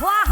Wow.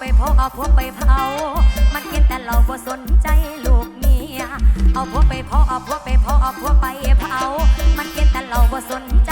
ไปพกเอาพวกไปเผา มันเห็นแต่เราบ่สนใจลูกเมีย เอาพวกไปพกเอาพวกไปพกเอาพวกไปเผา มันเห็นแต่เราบ่สนใจ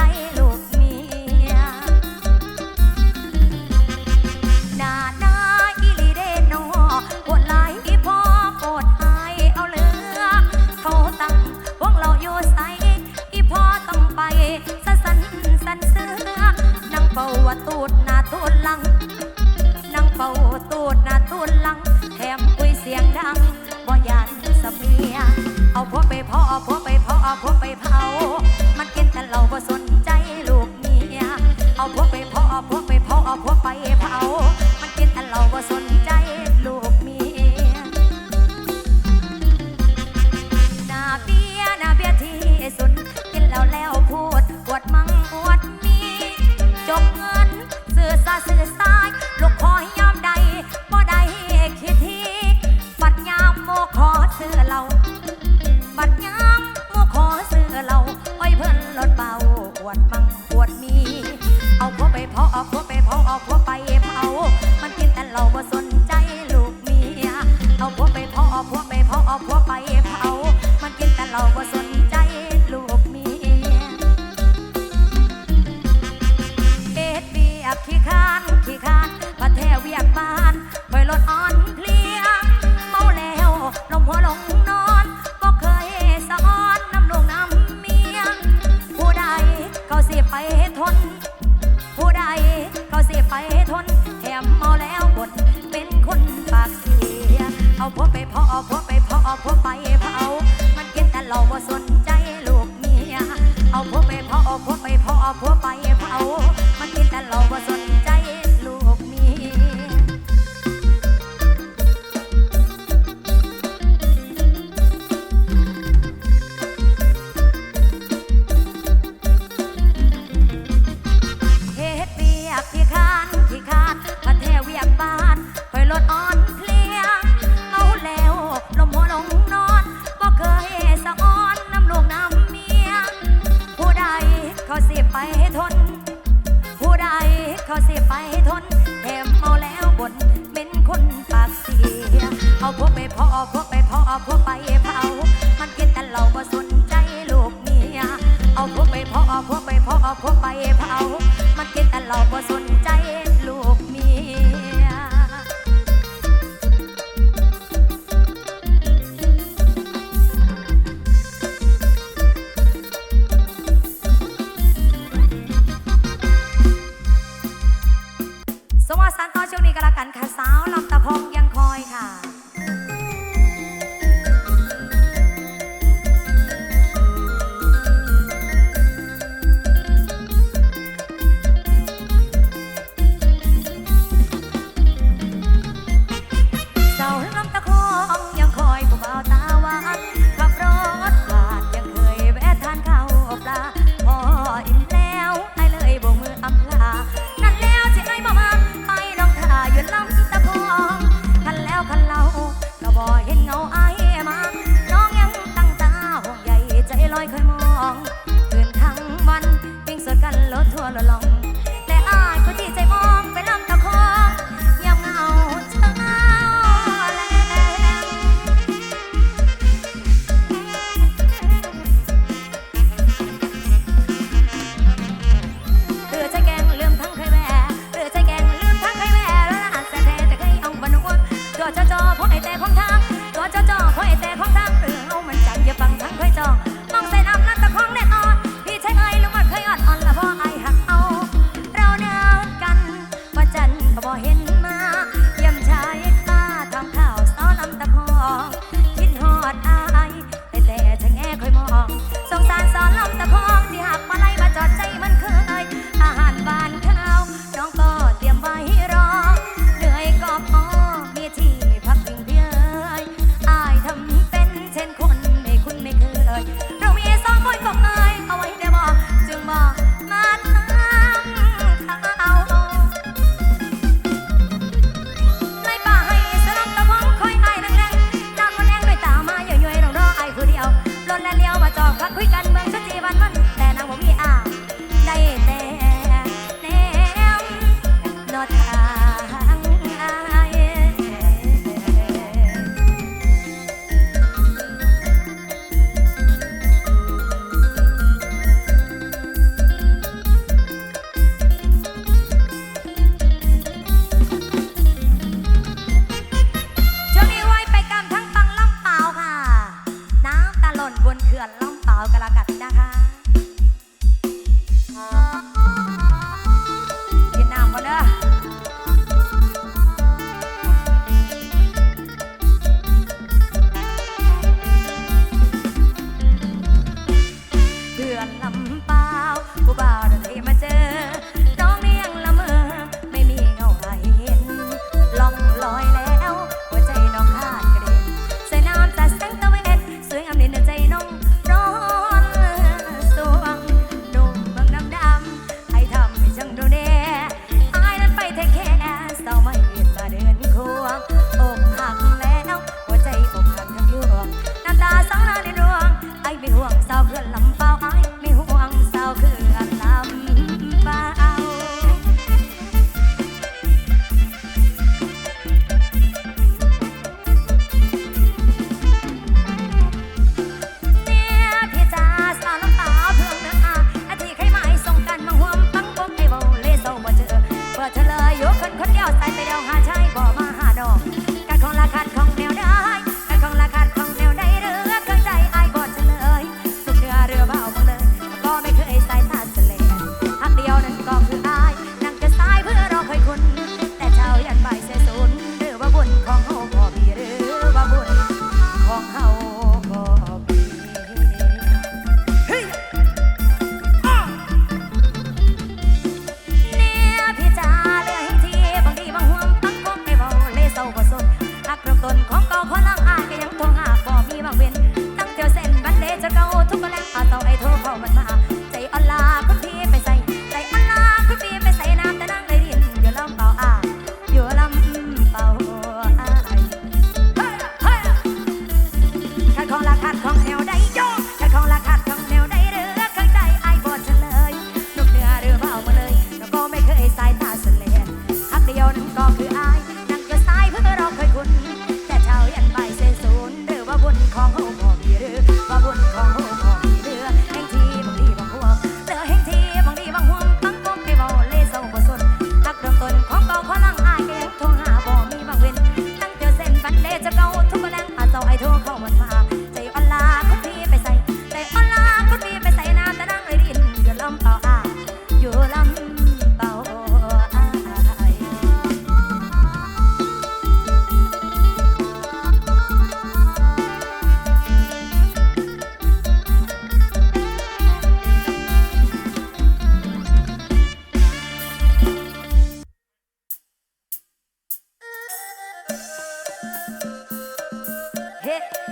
สานต่อช่วงนี้ก็แล้วกันค่ะสาวลำตะพงยังคอยค่ะ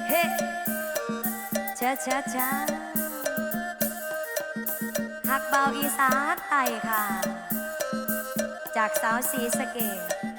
เฮ้เชะเชะเชะหักเบาอีสานไตค่ะ จากสาวสีสเกต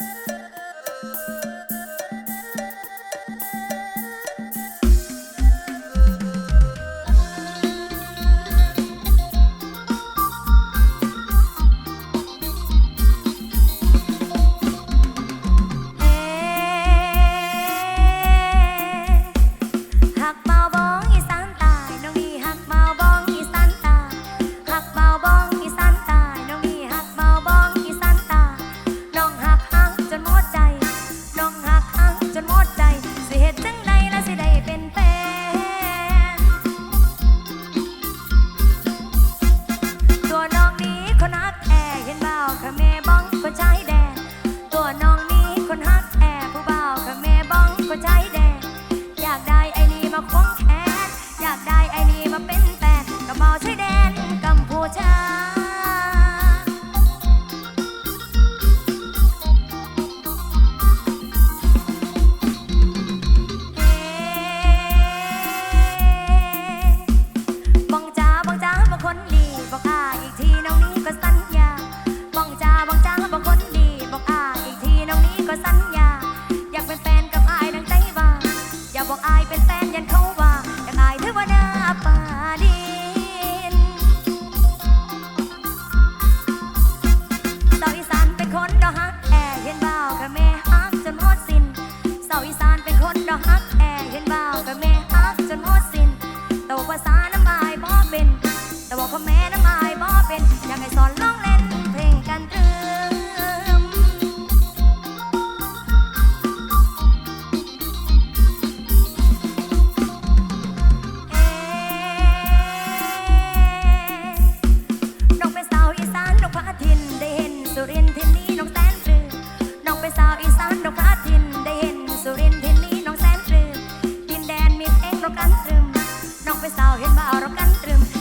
in my.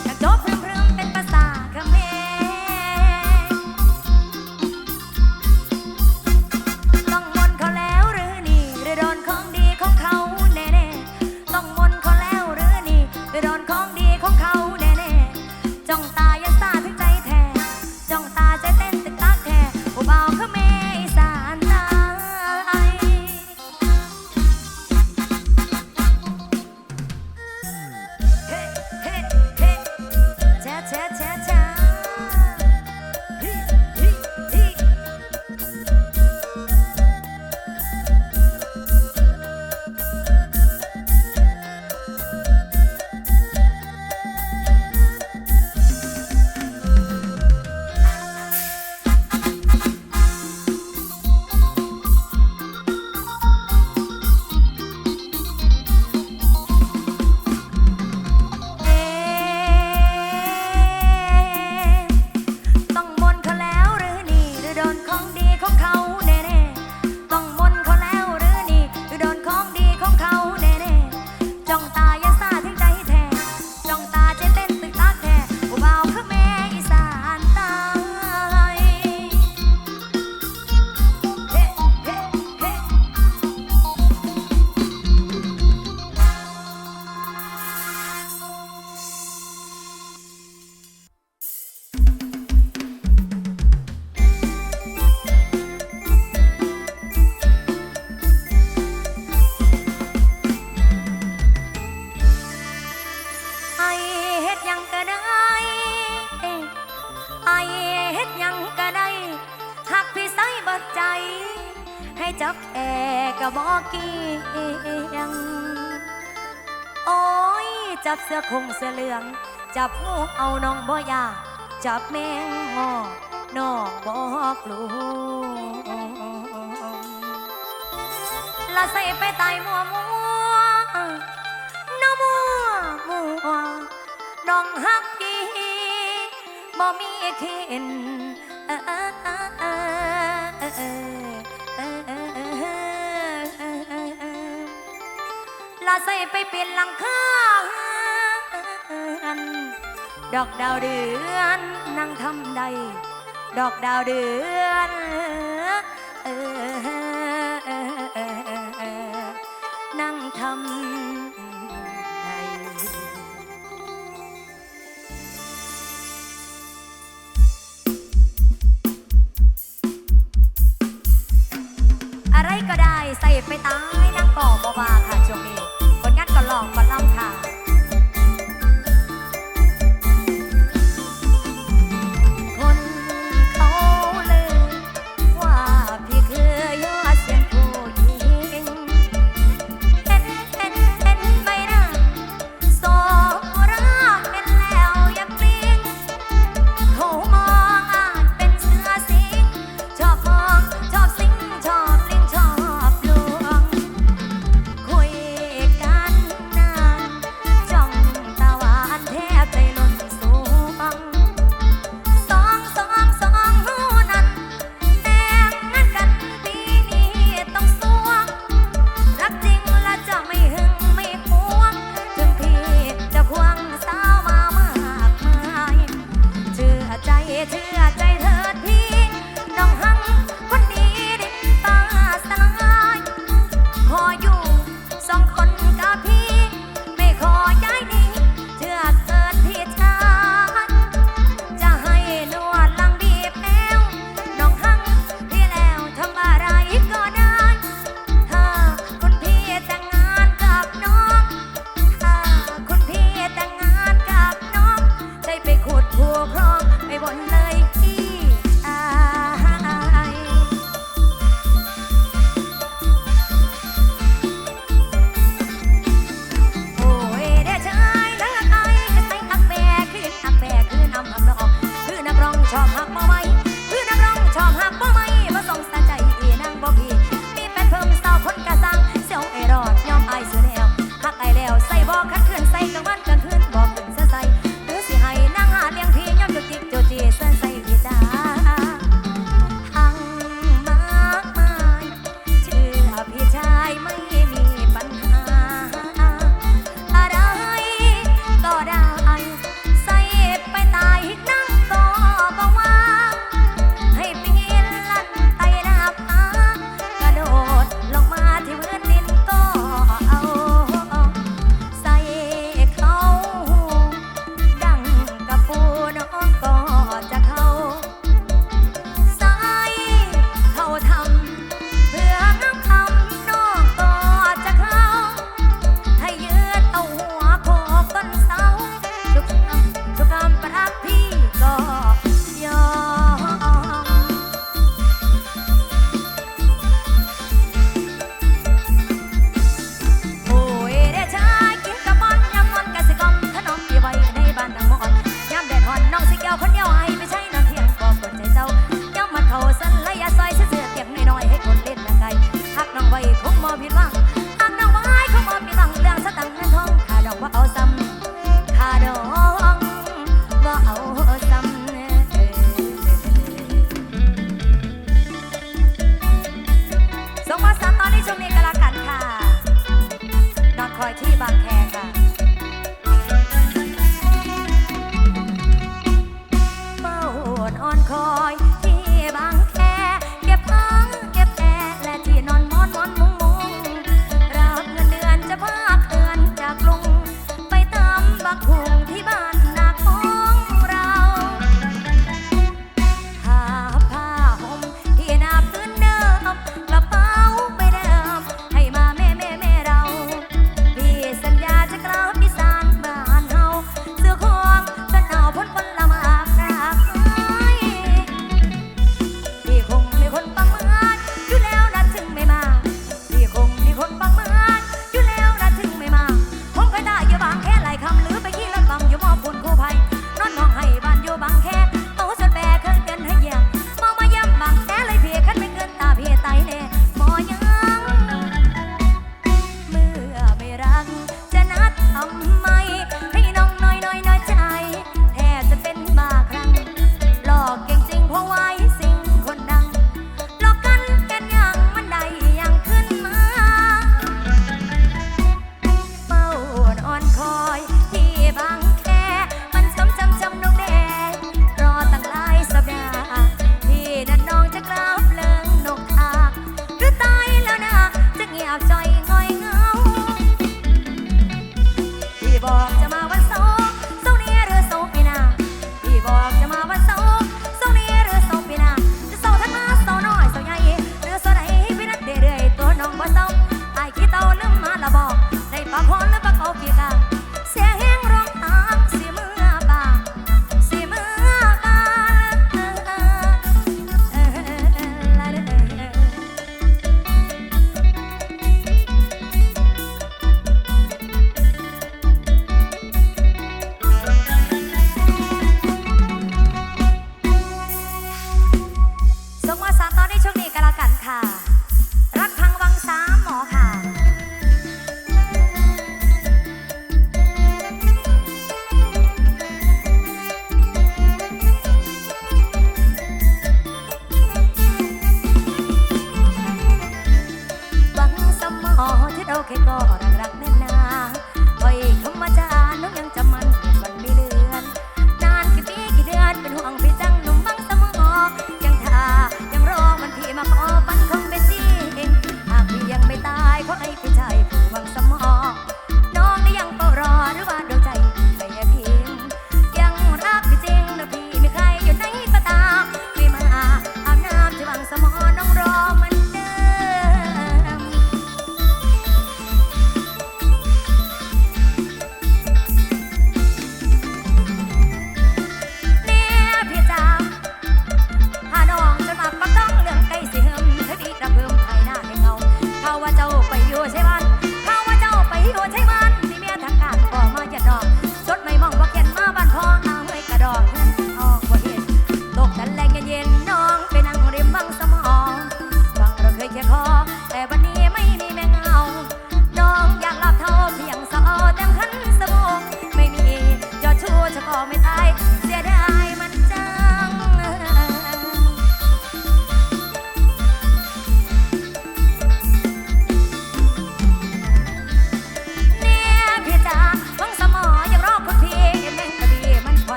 สื้อคงเสื้อเหลือง จับงูเอาน้องบ่อยาจับแมงหอน้องบ่กลูวละใส่ไปตายมัวมัวน้องมัวมัวน้องฮักพี่บ่มีเข็นลาใส่ไปเปลี่ยนหลังคา ดอกดาวเดือนนั่งทำใด ดอกดาวเดือนนั่งทำ